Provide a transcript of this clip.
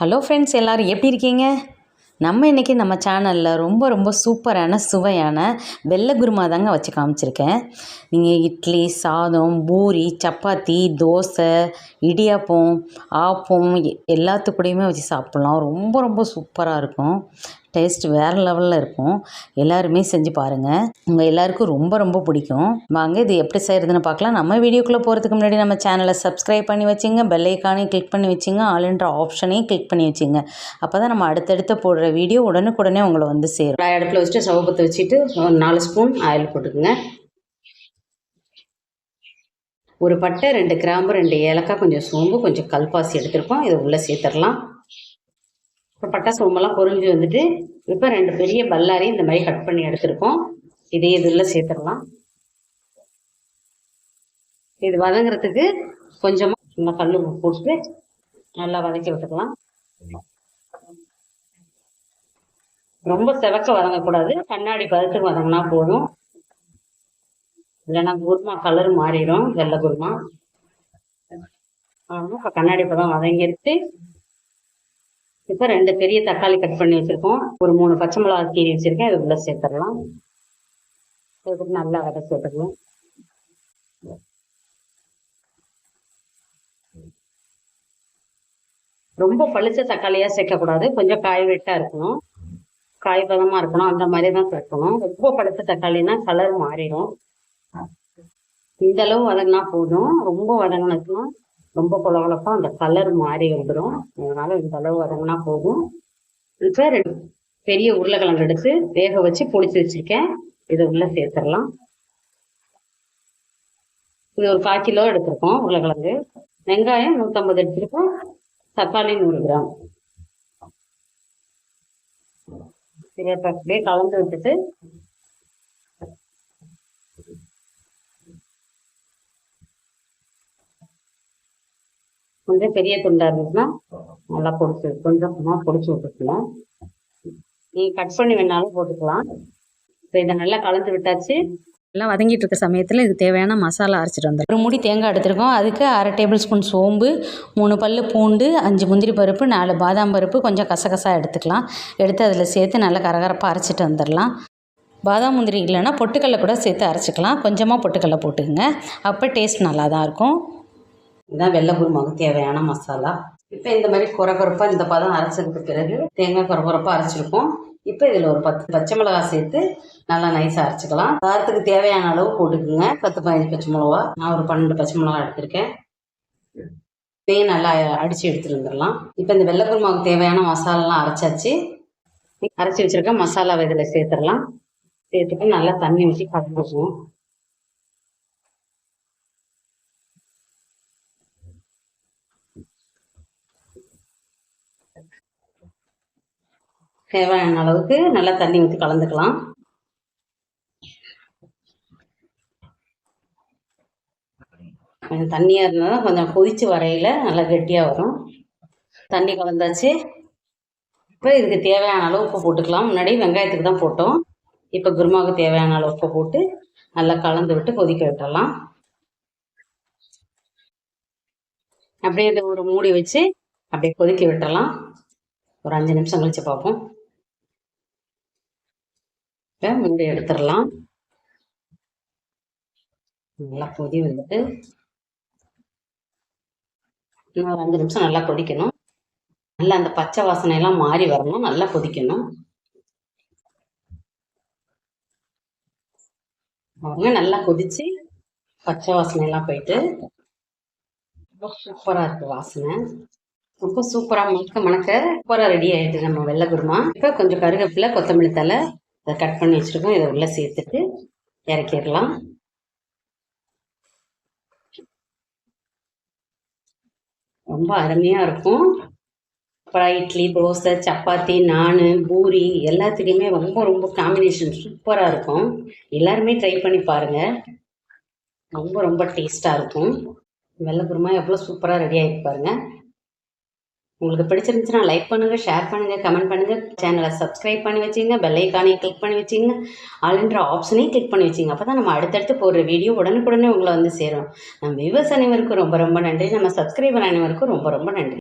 Hello friends எல்லோரும் எப்படி இருக்கீங்க? நம்ம இன்றைக்கி நம்ம சேனலில் ரொம்ப ரொம்ப சூப்பரான சுவையான வெள்ளை குருமா தாங்க வச்சு காமிச்சிருக்கேன். நீங்கள் இட்லி சாதம் பூரி சப்பாத்தி தோசை இடியாப்பம் ஆப்பம் எல்லாத்துக்கூடையுமே வச்சு சாப்பிட்லாம். ரொம்ப ரொம்ப சூப்பராக இருக்கும். டேஸ்ட் வேறு லெவலில் இருக்கும். எல்லாருமே செஞ்சு பாருங்கள் உங்கள் எல்லாருக்கும் ரொம்ப ரொம்ப பிடிக்கும். வாங்க இது எப்படி செய்கிறதுன்னு பார்க்கலாம். நம்ம வீடியோக்குள்ளே போகிறதுக்கு முன்னாடி நம்ம சேனலை சப்ஸ்கிரைப் பண்ணி வச்சுங்க. பெல்லைக்கானே கிளிக் பண்ணி வச்சுங்க. ஆல்ன்ற ஆப்ஷனையும் கிளிக் பண்ணி வச்சுங்க. அப்போ தான் நம்ம அடுத்தடுத்து போடுற வீடியோ உடனுக்குடனே உங்களை வந்து சேரும். அடுப்பில் வச்சுட்டு ஸ்டவ் வச்சுட்டு ஒரு நாலு ஸ்பூன் ஆயில் போட்டுக்குங்க. ஒரு பட்டை ரெண்டு கிராம்பு ரெண்டு ஏலக்காய் கொஞ்சம் சோம்பு கொஞ்சம் கல்பாசி எடுத்துருக்கோம். இதை உள்ளே சேர்த்துடலாம். இப்போ பட்டை சோம்பெல்லாம் பொறிஞ்சு வந்துட்டு இப்போ ரெண்டு பெரிய பல்லாரையும் இந்த மாதிரி கட் பண்ணி எடுத்திருக்கோம். இதே இதில் சேர்த்துடலாம். இது வதங்குறதுக்கு கொஞ்சமாக சும்மா கல் போட்டு நல்லா வதக்கி விட்டுக்கலாம். ரொம்ப செவக்க வதங்கக்கூடாது. கண்ணாடி பதத்துக்கு வதங்கினா போதும். இல்லைன்னா குருமா கலர் மாறிடும் வெள்ளை குருமா. இப்போ கண்ணாடி பதம் வதங்கிடுத்து இப்போ ரெண்டு பெரிய தக்காளி கட் பண்ணி வச்சுருக்கோம். ஒரு மூணு பச்சை மிளகா கீரி வச்சுருக்கேன். இது உள்ளே சேர்த்துடலாம். சேர்த்துட்டு நல்லா வர சேர்த்துக்கலாம். ரொம்ப பழுச்ச தக்காளியாக சேர்க்கக்கூடாது. கொஞ்சம் காய் வெட்டாக இருக்கணும். காய் பதமாக இருக்கணும். அந்த மாதிரி தான் சேர்க்கணும் ரொம்ப பழுத்த தக்காளினா கலர் மாறிடும். இந்த அளவு வதங்கினா போதும். ரொம்ப வதங்கினதுன்னா ரொம்ப குழகுழப்பா அந்த கலர் மாறி வந்துடும் அதனால இந்த அளவு வதங்கினா போகும் சார் பெரிய உருளைக்கிழங்கு எடுத்து வேக வச்சு பொடிச்சு வச்சிருக்கேன். இதை உள்ள சேர்த்துடலாம். இது ஒரு கால் கிலோ எடுத்திருக்கோம் உருளைக்கிழங்கு. வெங்காயம் நூற்றம்பது எடுத்திருக்கோம். தக்காளி நூறு கிராம். இதை அப்படியே கலந்து விட்டுட்டு கொஞ்சம் பெரிய துண்டா இருந்துச்சுன்னா நல்லா பொடிச்சு கொஞ்சம் கொஞ்சமாக பொடிச்சு விட்டுக்கலாம். நீங்கள் கட் பண்ணி வேணாலும் போட்டுக்கலாம். இப்போ இதை நல்லா கலந்து விட்டாச்சு. எல்லாம் வதங்கிட்டு இருக்க சமயத்தில் இதுக்கு தேவையான மசாலா அரைச்சிட்டு வந்துடும் ஒரு மூடி தேங்காய் எடுத்திருக்கோம். அதுக்கு அரை டேபிள் ஸ்பூன் சோம்பு மூணு பல்லு பூண்டு அஞ்சு முந்திரி பருப்பு நாலு பாதாம் பருப்பு கொஞ்சம் கசகசா எடுத்துக்கலாம். எடுத்து அதில் சேர்த்து நல்லா கரகரப்பாக அரைச்சிட்டு வந்துடலாம். பாதாம் முந்திரி இல்லைன்னா பொட்டுக்கல்லை கூட சேர்த்து அரைச்சிக்கலாம். கொஞ்சமாக பொட்டுக்கல்லை போட்டுக்கோங்க. அப்போ டேஸ்ட் நல்லா தான் இருக்கும். இதுதான் வெள்ளை குருமாவுக்கு தேவையான மசாலா. இப்போ இந்த மாதிரி குறை குறைப்பாக இந்த பதம் அரைச்சதுக்கு பிறகு தேங்காய் குறை குறைப்பாக அரைச்சிருக்கோம் இப்போ இதில் ஒரு பத்து பச்சை மிளகாய் சேர்த்து நல்லா நைஸாக அரைச்சிக்கலாம். காரத்துக்கு தேவையான அளவு போட்டுக்குங்க. பத்து பதினஞ்சு பச்சை மிளகா. நான் ஒரு பன்னெண்டு பச்சை மிளகா எடுத்திருக்கேன். இதையும் நல்லா அடித்து எடுத்துட்டு வந்துடலாம். இப்போ இந்த வெள்ளை குருமாவுக்கு தேவையான மசாலாலாம் அரைச்சாச்சு. அரைச்சி வச்சிருக்க மசாலாவை இதில் சேர்த்துடலாம். சேர்த்துட்டு நல்லா தண்ணி ஊற்றி கலந்துக்குவோம். தேவையான அளவுக்கு நல்லா தண்ணி ஊற்றி கலந்துக்கலாம். கொஞ்சம் தண்ணியாக இருந்தால் தான் கொஞ்சம் கொதிச்சு வரையில் நல்லா கெட்டியாக வரும். தண்ணி கலந்தாச்சு. இப்போ இதுக்கு தேவையான அளவு உப்பு போட்டுக்கலாம். முன்னாடி வெங்காயத்துக்கு தான் போட்டோம். இப்போ குருமாவுக்கு தேவையான அளவு உப்பு போட்டு நல்லா கலந்து விட்டு கொதிக்க விட்டுடலாம் அப்படியே இதை ஒரு மூடி வச்சு அப்படியே கொதிக்க விட்டுடலாம் ஒரு அஞ்சு நிமிஷம் கழிச்சு பார்ப்போம். மூடி எடுத்துடலாம். நல்லா கொதி வந்துட்டு. இன்னும் ஒரு அஞ்சு நிமிஷம் நல்லா கொதிக்கணும். நல்லா அந்த பச்சை வாசனை எல்லாம் மாறி வரணும். நல்லா கொதிக்கணும். அவங்க நல்லா கொதிச்சு பச்சை வாசனை எல்லாம் போயிட்டு ரொம்ப சூப்பராக இருக்கு வாசனை. ரொம்ப சூப்பராக மணக்க மணக்க சூப்பராக ரெடி ஆயிடுது நம்ம வெள்ளை குருமா. இப்போ கொஞ்சம் கருகப்பில் கொத்தமல்லி தலை இதை கட் பண்ணி வச்சுருக்கோம். இதை உள்ளே சேர்த்துட்டு இறக்கிடலாம். ரொம்ப அருமையாக இருக்கும். அப்புறம் இட்லி தோசை சப்பாத்தி நான் பூரி எல்லாத்துலேயுமே ரொம்ப ரொம்ப காம்பினேஷன் சூப்பராக இருக்கும். எல்லாருமே ட்ரை பண்ணி பாருங்கள் ரொம்ப ரொம்ப டேஸ்ட்டாக இருக்கும். வெள்ளை எவ்வளோ சூப்பராக ரெடி ஆகிட்டு பாருங்கள் உங்களுக்கு பிடிச்சிருந்துச்சுன்னா லைக் பண்ணுங்கள் ஷேர் பண்ணுங்கள் கமெண்ட் பண்ணுங்கள் சேனலை சப்ஸ்கிரைப் பண்ணி வச்சுங்க பெல் கிளிக் பண்ணி வச்சுங்க. ஆல்ன்ற ஆப்ஷனையும் கிளிக் பண்ணி வச்சுங்க. அப்போ தான் நம்ம அடுத்தடுத்து போடுற வீடியோ உடனுக்குடனே உங்களை வந்து சேரும். நம்ம விவசாய அனைவருக்கும் ரொம்ப ரொம்ப நன்றி. நம்ம சப்ஸ்கிரைபர் அனைவருக்கும் ரொம்ப ரொம்ப நன்றி.